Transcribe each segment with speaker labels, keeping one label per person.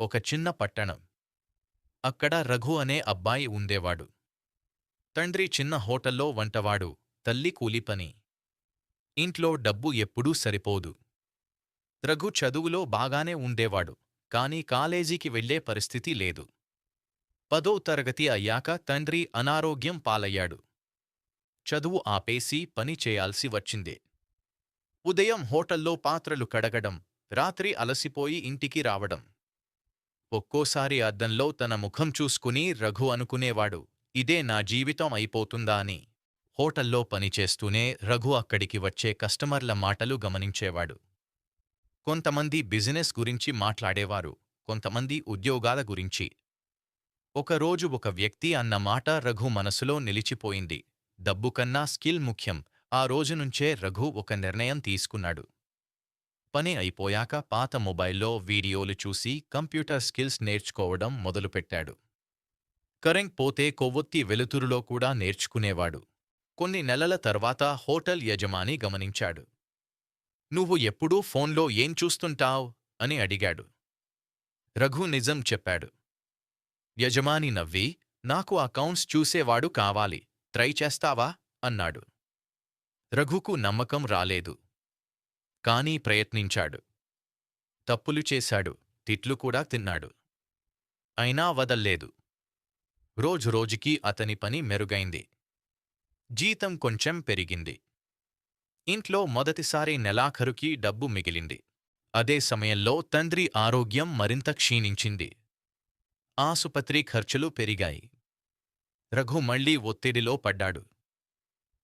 Speaker 1: ఒక చిన్న పట్టణం. అక్కడ రఘు అనే అబ్బాయి ఉండేవాడు. తండ్రి చిన్న హోటల్లో వంటవాడు తల్లి కూలిపని ఇంట్లో డబ్బు ఎప్పుడూ సరిపోదు. రఘు చదువులో బాగానే ఉండేవాడు కాని కాలేజీకి వెళ్ళే పరిస్థితి లేదు. పదో తరగతి అయ్యాక తండ్రి అనారోగ్యం పాలయ్యాడు. చదువు ఆపేసి పని చేయాల్సి వచ్చిందే. ఉదయం హోటల్లో పాత్రలు కడగడం రాత్రి అలసిపోయి ఇంటికి రావడం. ఒక్కోసారి అద్దంలో తన ముఖం చూసుకుని రఘు అనుకునేవాడు ఇదే నా జీవితం అయిపోతుందా అని. హోటల్లో పనిచేస్తూనే రఘు అక్కడికి వచ్చే కస్టమర్ల మాటలు గమనించేవాడు. కొంతమంది బిజినెస్ గురించి మాట్లాడేవారు కొంతమంది ఉద్యోగాల గురించి. ఒకరోజు ఒక వ్యక్తి అన్న మాట రఘు మనసులో నిలిచిపోయింది. డబ్బు కన్నా స్కిల్ ముఖ్యం. ఆ రోజు నుంచే రఘు ఒక నిర్ణయం తీసుకున్నాడు. పని అయిపోయాక పాత మొబైల్లో వీడియోలు చూసి కంప్యూటర్ స్కిల్స్ నేర్చుకోవడం మొదలుపెట్టాడు. కరెంట్ పోతే కొవ్వొత్తి వెలుతురులో కూడా నేర్చుకునేవాడు. కొన్ని నెలల తర్వాత హోటల్ యజమాని గమనించాడు. నువ్వు ఎప్పుడూ ఫోన్లో ఏం చూస్తుంటావ్? అని అడిగాడు. రఘు నిజం చెప్పాడు. యజమాని నవ్వి నాకు అకౌంట్స్ చూసేవాడు కావాలి. ట్రై చేస్తావా? అన్నాడు. రఘుకు నమ్మకం రాలేదు. కానీ ప్రయత్నించాడు. తప్పులు చేశాడు తిట్లు కూడా తిన్నాడు. అయినా వదల్లేదు. రోజురోజుకీ అతని పని మెరుగైంది. జీతం కొంచెం పెరిగింది. ఇంట్లో మొదటిసారి నెలాఖరుకి డబ్బు మిగిలింది. అదే సమయంలో తండ్రి ఆరోగ్యం మరింత క్షీణించింది. ఆసుపత్రి ఖర్చులు పెరిగాయి. రఘు మళ్ళీ ఒత్తిడిలో పడ్డాడు.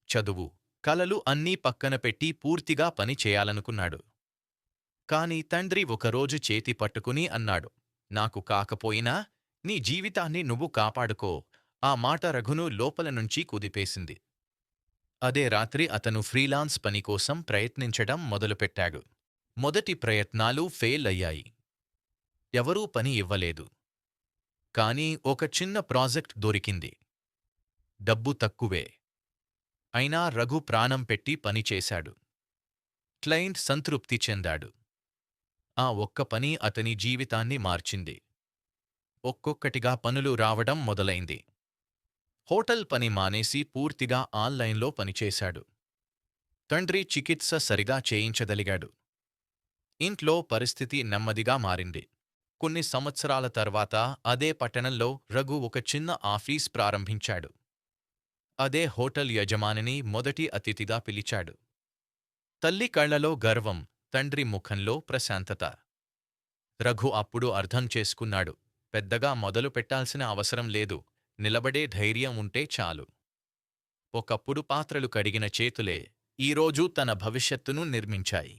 Speaker 1: చదువు కలలు అన్నీ పక్కన పెట్టి పూర్తిగా పని చేయాలనుకున్నాడు. కాని తండ్రి ఒకరోజు చేతి పట్టుకుని అన్నాడు నాకు కాకపోయినా నీ జీవితాన్ని నువ్వు కాపాడుకో. ఆ మాట రఘును లోపల నుంచి కుదిపేసింది. అదే రాత్రి అతను ఫ్రీలాన్స్ పని కోసం ప్రయత్నించడం మొదలుపెట్టాడు. మొదటి ప్రయత్నాలు ఫెయిల్ అయ్యాయి. ఎవరూ పని ఇవ్వలేదు. కానీ ఒక చిన్న ప్రాజెక్ట్ దొరికింది. డబ్బు తక్కువే. అయినా రఘు ప్రాణం పెట్టి పనిచేశాడు క్లయింట్ సంతృప్తి చెందాడు. ఆ ఒక్క పని అతని జీవితాన్ని మార్చింది. ఒక్కొక్కటిగా పనులు రావడం మొదలైంది. హోటల్ పని మానేసి పూర్తిగా ఆన్లైన్లో పనిచేశాడు తండ్రి చికిత్స సరిగా చేయించగలిగాడు ఇంట్లో పరిస్థితి నెమ్మదిగా మారింది. కొన్ని సంవత్సరాల తర్వాత అదే పట్టణంలో రఘు ఒక చిన్న ఆఫీస్ ప్రారంభించాడు. అదే హోటల్ యజమానిని మొదటి అతిథిగా పిలిచాడు. తల్లి కళ్ళలో గర్వం తండ్రి ముఖంలో ప్రశాంతత. రఘు అప్పుడు అర్థం చేసుకున్నాడు. పెద్దగా మొదలు పెట్టాల్సిన అవసరం లేదు. నిలబడే ధైర్యం ఉంటే చాలు. ఒకప్పుడు పాత్రలు కడిగిన చేతులే ఈరోజు తన భవిష్యత్తును నిర్మించాయి.